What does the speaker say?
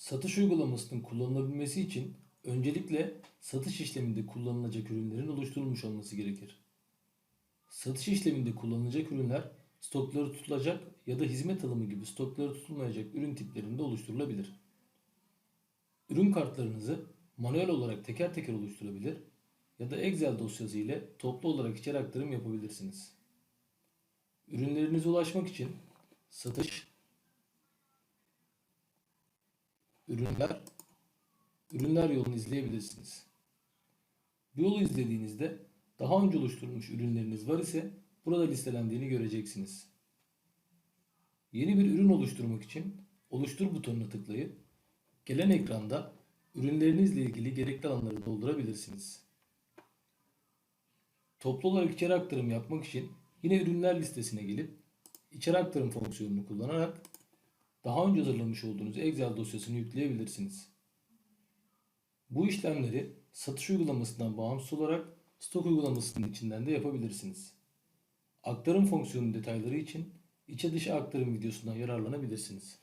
Satış uygulamasının kullanılabilmesi için öncelikle satış işleminde kullanılacak ürünlerin oluşturulmuş olması gerekir. Satış işleminde kullanılacak ürünler stokları tutulacak ya da hizmet alımı gibi stokları tutulmayacak ürün tiplerinde oluşturulabilir. Ürün kartlarınızı manuel olarak teker teker oluşturabilir ya da Excel dosyası ile toplu olarak içeri aktarım yapabilirsiniz. Ürünlerinize ulaşmak için satış, ürünler, ürünler yolunu izleyebilirsiniz. Yolu izlediğinizde daha önce oluşturulmuş ürünleriniz var ise burada listelendiğini göreceksiniz. Yeni bir ürün oluşturmak için oluştur butonuna tıklayıp gelen ekranda ürünlerinizle ilgili gerekli alanları doldurabilirsiniz. Toplu olarak içeri aktarım yapmak için yine ürünler listesine gelip içeri aktarım fonksiyonunu kullanarak daha önce hazırlamış olduğunuz Excel dosyasını yükleyebilirsiniz. Bu işlemleri satış uygulamasından bağımsız olarak stok uygulamasının içinden de yapabilirsiniz. Aktarım fonksiyonu detayları için içe dışa aktarım videosundan yararlanabilirsiniz.